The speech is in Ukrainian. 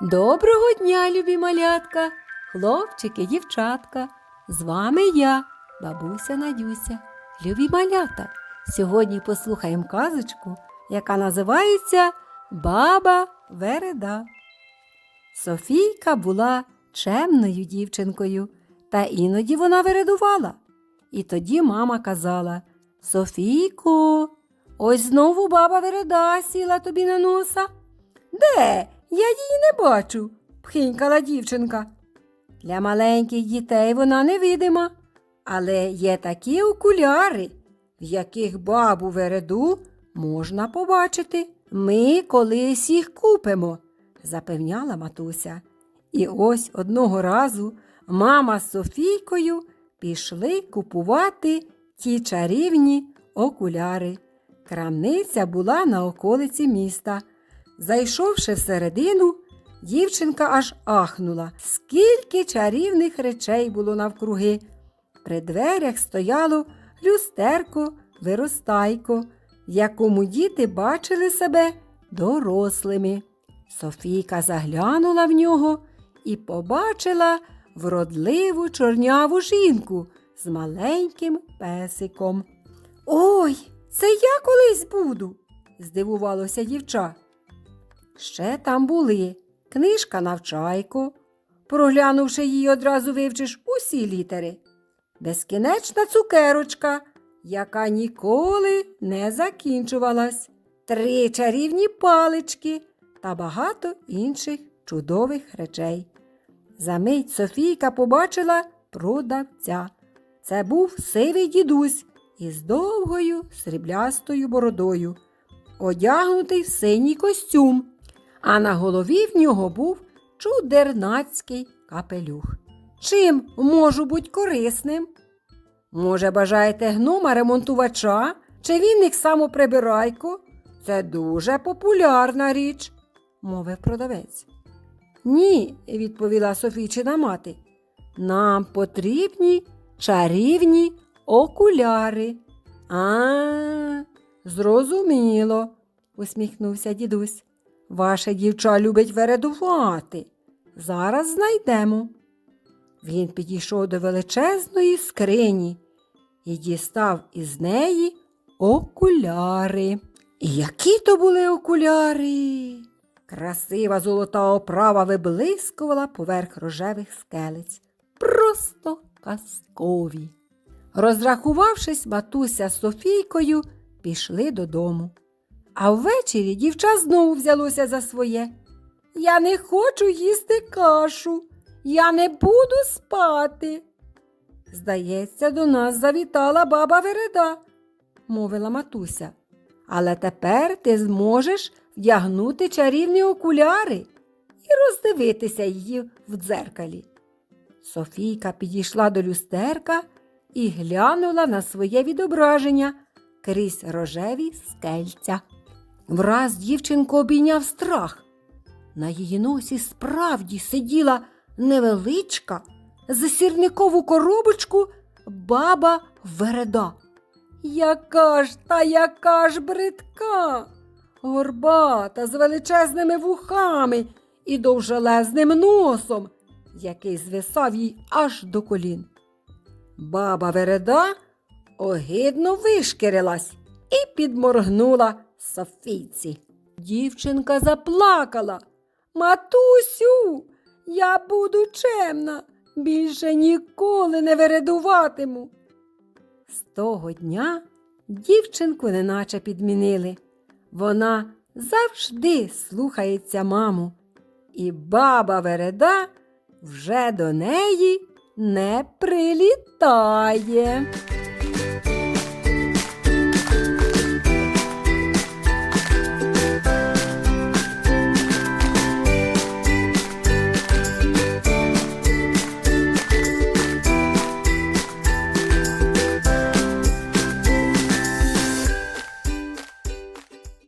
Доброго дня, любі малятка, хлопчики, дівчатка. З вами я, бабуся Надюся. Любі малята. Сьогодні послухаємо казочку, яка називається Баба Вереда. Софійка була чемною дівчинкою, та іноді вона вередувала. І тоді мама казала Софійко, ось знову баба Вереда сіла тобі на носа. Де? Я її не бачу, пхинькала дівчинка. Для маленьких дітей вона невидима, але є такі окуляри, в яких бабу вереду можна побачити. Ми колись їх купимо, запевняла матуся. І ось одного разу мама з Софійкою пішли купувати ті чарівні окуляри. Крамниця була на околиці міста. Зайшовши всередину, дівчинка аж ахнула, скільки чарівних речей було навкруги. При дверях стояло люстерко, виростайко, в якому діти бачили себе дорослими. Софійка заглянула в нього і побачила вродливу чорняву жінку з маленьким песиком. Ой, це я колись буду, здивувалося дівча. Ще там були книжка навчайко. Проглянувши її, одразу вивчиш усі літери. Безкінечна цукерочка, яка ніколи не закінчувалась, три чарівні палички та багато інших чудових речей. Замить Софійка побачила продавця. Це був сивий дідусь із довгою сріблястою бородою, одягнутий в синій костюм, а на голові в нього був чудернацький капелюх. Чим можу бути корисним? Може, бажаєте гнома ремонтувача чи вінник самоприбирайку? Це дуже популярна річ, мовив продавець. Ні, відповіла Софійчина мати. Нам потрібні чарівні окуляри. А, зрозуміло, усміхнувся дідусь. Ваша дівча любить вередувати. Зараз знайдемо. Він підійшов до величезної скрині і дістав із неї окуляри. І які то були окуляри? Красива золота оправа виблискувала поверх рожевих скелець. Просто казкові. Розрахувавшись, матуся з Софійкою пішли додому. А ввечері дівча знову взялося за своє. Я не хочу їсти кашу, я не буду спати. Здається, до нас завітала баба Вереда, мовила матуся. Але тепер ти зможеш вдягнути чарівні окуляри і роздивитися її в дзеркалі. Софійка підійшла до люстерка і глянула на своє відображення крізь рожеві скельця. Враз дівчинку обійняв страх. На її носі справді сиділа невеличка, за сірникову коробочку баба Вереда. Яка ж та яка ж бридка, горбата з величезними вухами і довжелезним носом, який звисав їй аж до колін. Баба Вереда огидно вишкірилась і підморгнула Софійці. Дівчинка заплакала. Матусю, я буду чемна, більше ніколи не вередуватиму. З того дня дівчинку неначе підмінили. Вона завжди слухається маму, і баба Вереда вже до неї не прилітає.